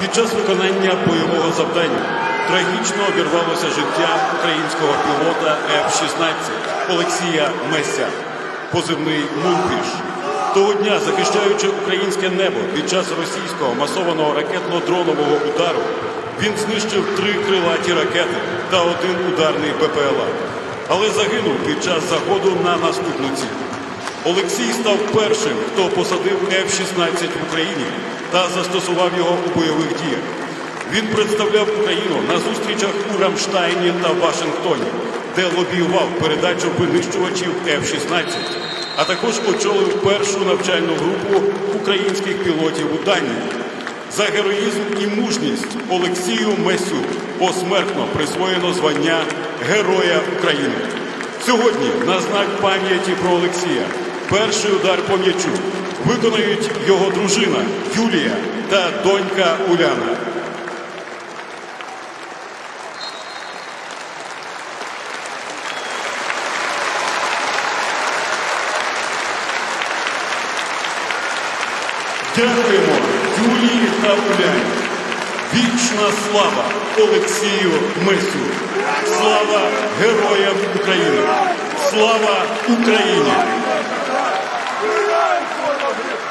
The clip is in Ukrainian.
Під час виконання бойового завдання трагічно обірвалося життя українського пілота F-16 Олексія Меся, позивний Мунфіш. Того дня, захищаючи українське небо під час російського масованого ракетно-дронового удару, він знищив три крилаті ракети та один ударний БПЛА. Але загинув під час заходу на наступну ціль. Олексій став першим, хто посадив F-16 в Україні та застосував його у бойових діях. Він представляв Україну на зустрічах у Рамштайні та Вашингтоні, де лобіював передачу винищувачів F-16, а також очолив першу навчальну групу українських пілотів у Данії. За героїзм і мужність Олексію Месю посмертно присвоєно звання Героя України. Сьогодні на знак пам'яті про Олексія перший удар по м'ячу виконують його дружина Юлія та донька Уляна. Дякуємо Юлії та Уляні. Вічна слава Олексію Месю. Слава героям України! Слава Україні! Hooray for the people!